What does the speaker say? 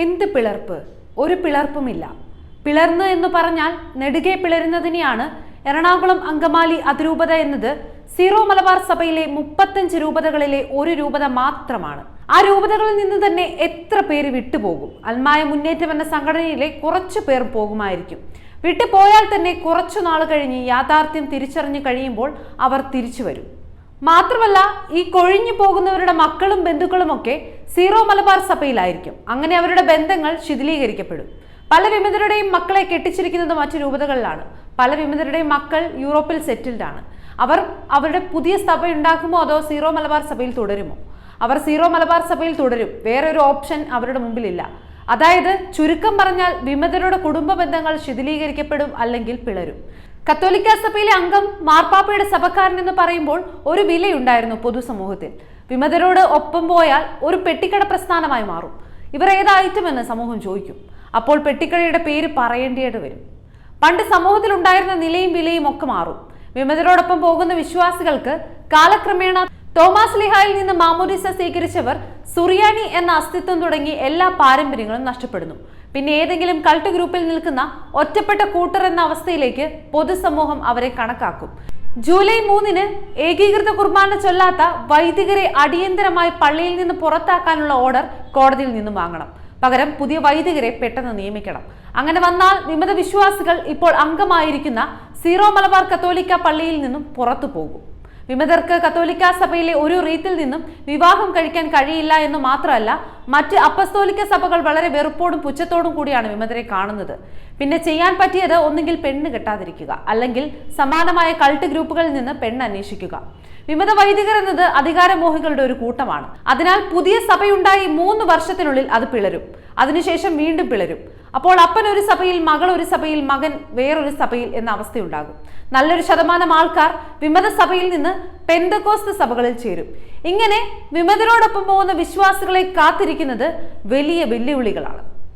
എന്ത് പിളർപ്പ്? ഒരു പിളർപ്പുമില്ല. പിളർന്ന് എന്ന് പറഞ്ഞാൽ നെടുകെ പിളരുന്നതിനെയാണ് എറണാകുളം അങ്കമാലി അതിരൂപത എന്നത് സീറോ മലബാർ സഭയിലെ മുപ്പത്തഞ്ച് രൂപതകളിലെ ഒരു രൂപത മാത്രമാണ്. ആ രൂപതകളിൽ നിന്ന് തന്നെ എത്ര പേര് വിട്ടുപോകും? അൽമായ മുന്നേറ്റം എന്ന സംഘടനയിലെ കുറച്ചു പേർ പോകുമായിരിക്കും. വിട്ടുപോയാൽ തന്നെ കുറച്ചു നാൾ കഴിഞ്ഞ് യാഥാർത്ഥ്യം തിരിച്ചറിഞ്ഞു കഴിയുമ്പോൾ അവർ തിരിച്ചു വരും. മാത്രമല്ല ഈ കൊഴിഞ്ഞു പോകുന്നവരുടെ മക്കളും ബന്ധുക്കളും ഒക്കെ സീറോ മലബാർ സഭയിലായിരിക്കും. അങ്ങനെ അവരുടെ ബന്ധങ്ങൾ ശിഥിലീകരിക്കപ്പെടും. പല വിമതരുടെയും മക്കളെ കെട്ടിച്ചിരിക്കുന്നത് മറ്റു രൂപതകളിലാണ്. പല വിമതരുടെയും മക്കൾ യൂറോപ്പിൽ സെറ്റിൽഡ് ആണ്. അവർ അവരുടെ പുതിയ സഭ ഉണ്ടാക്കുമോ അതോ സീറോ മലബാർ സഭയിൽ തുടരുമോ? അവർ സീറോ മലബാർ സഭയിൽ തുടരും. വേറൊരു ഓപ്ഷൻ അവരുടെ മുമ്പിലില്ല. അതായത് ചുരുക്കം പറഞ്ഞാൽ വിമതരുടെ കുടുംബ ബന്ധങ്ങൾ ശിഥിലീകരിക്കപ്പെടും അല്ലെങ്കിൽ പിളരും. കത്തോലിക്ക സഭയിലെ അംഗം മാർപ്പാപ്പയുടെ സഭക്കാരൻ എന്ന് പറയുമ്പോൾ ഒരു വിലയുണ്ടായിരുന്നു പൊതുസമൂഹത്തിൽ. വിമതരോട് ഒപ്പം പോയാൽ ഒരു പെട്ടിക്കട പ്രസ്ഥാനമായി മാറും. ഇവർ ഏതായിട്ടുമെന്ന് സമൂഹം ചോദിക്കും. അപ്പോൾ പെട്ടിക്കടയുടെ പേര് പറയേണ്ടതായിട്ട് വരും. പണ്ട് സമൂഹത്തിൽ ഉണ്ടായിരുന്ന നിലയും വിലയും ഒക്കെ മാറും. വിമതരോടൊപ്പം പോകുന്ന വിശ്വാസികൾക്ക് കാലക്രമേണ തോമസ് ലിഹായിൽ നിന്ന് മാമോദിസ സ്വീകരിച്ചവർ സുറിയാനി എന്ന അസ്തിത്വം തുടങ്ങി എല്ലാ പാരമ്പര്യങ്ങളും നഷ്ടപ്പെടുന്നു. പിന്നെ ഏതെങ്കിലും കൾട്ട് ഗ്രൂപ്പിൽ നിൽക്കുന്ന ഒറ്റപ്പെട്ട കൂട്ടർ എന്ന അവസ്ഥയിലേക്ക് പൊതുസമൂഹം അവരെ കണക്കാക്കും. ജൂലൈ മൂന്നിന് ഏകീകൃത കുർബാന ചൊല്ലാത്ത വൈദികരെ അടിയന്തരമായി പള്ളിയിൽ നിന്ന് പുറത്താക്കാനുള്ള ഓർഡർ കോടതിയിൽ നിന്നും വാങ്ങണം. പകരം പുതിയ വൈദികരെ പെട്ടെന്ന് നിയമിക്കണം. അങ്ങനെ വന്നാൽ വിമത വിശ്വാസികൾ ഇപ്പോൾ അംഗമായിരിക്കുന്ന സീറോ മലബാർ കത്തോലിക്ക പള്ളിയിൽ നിന്നും പുറത്തു പോകും. വിമതർക്ക് കത്തോലിക്ക സഭയിലെ ഒരു റീത്തിൽ നിന്നും വിവാഹം കഴിക്കാൻ കഴിയില്ല എന്ന് മാത്രമല്ല മറ്റ് അപ്പസ്തോലിക്ക സഭകൾ വളരെ വെറുപ്പോടും പുച്ഛത്തോടും കൂടിയാണ് വിമതരെ കാണുന്നത്. പിന്നെ ചെയ്യാൻ പറ്റിയത് ഒന്നുകിൽ പെണ്ണ് കെട്ടാതിരിക്കുക അല്ലെങ്കിൽ സമാനമായ കൾട്ട് ഗ്രൂപ്പുകളിൽ നിന്ന് പെണ്ണ് അന്വേഷിക്കുക. വിമത വൈദികർ എന്നത് അധികാരമോഹികളുടെ ഒരു കൂട്ടമാണ്. അതിനാൽ പുതിയ സഭയുണ്ടായി മൂന്ന് വർഷത്തിനുള്ളിൽ അത് പിളരും. അതിനുശേഷം വീണ്ടും പിളരും. അപ്പോൾ അപ്പൻ ഒരു സഭയിൽ മകൾ ഒരു സഭയിൽ മകൻ വേറൊരു സഭയിൽ എന്ന അവസ്ഥയുണ്ടാകും. നല്ലൊരു ശതമാനം ആൾക്കാർ വിമത സഭയിൽ നിന്ന് പെന്തക്കോസ്ത് സഭകളിൽ ചേരും. ഇങ്ങനെ വിമതരോടൊപ്പം പോകുന്ന വിശ്വാസികളെ കാത്തിരിക്കുന്നത് വലിയ വെല്ലുവിളികളാണ്.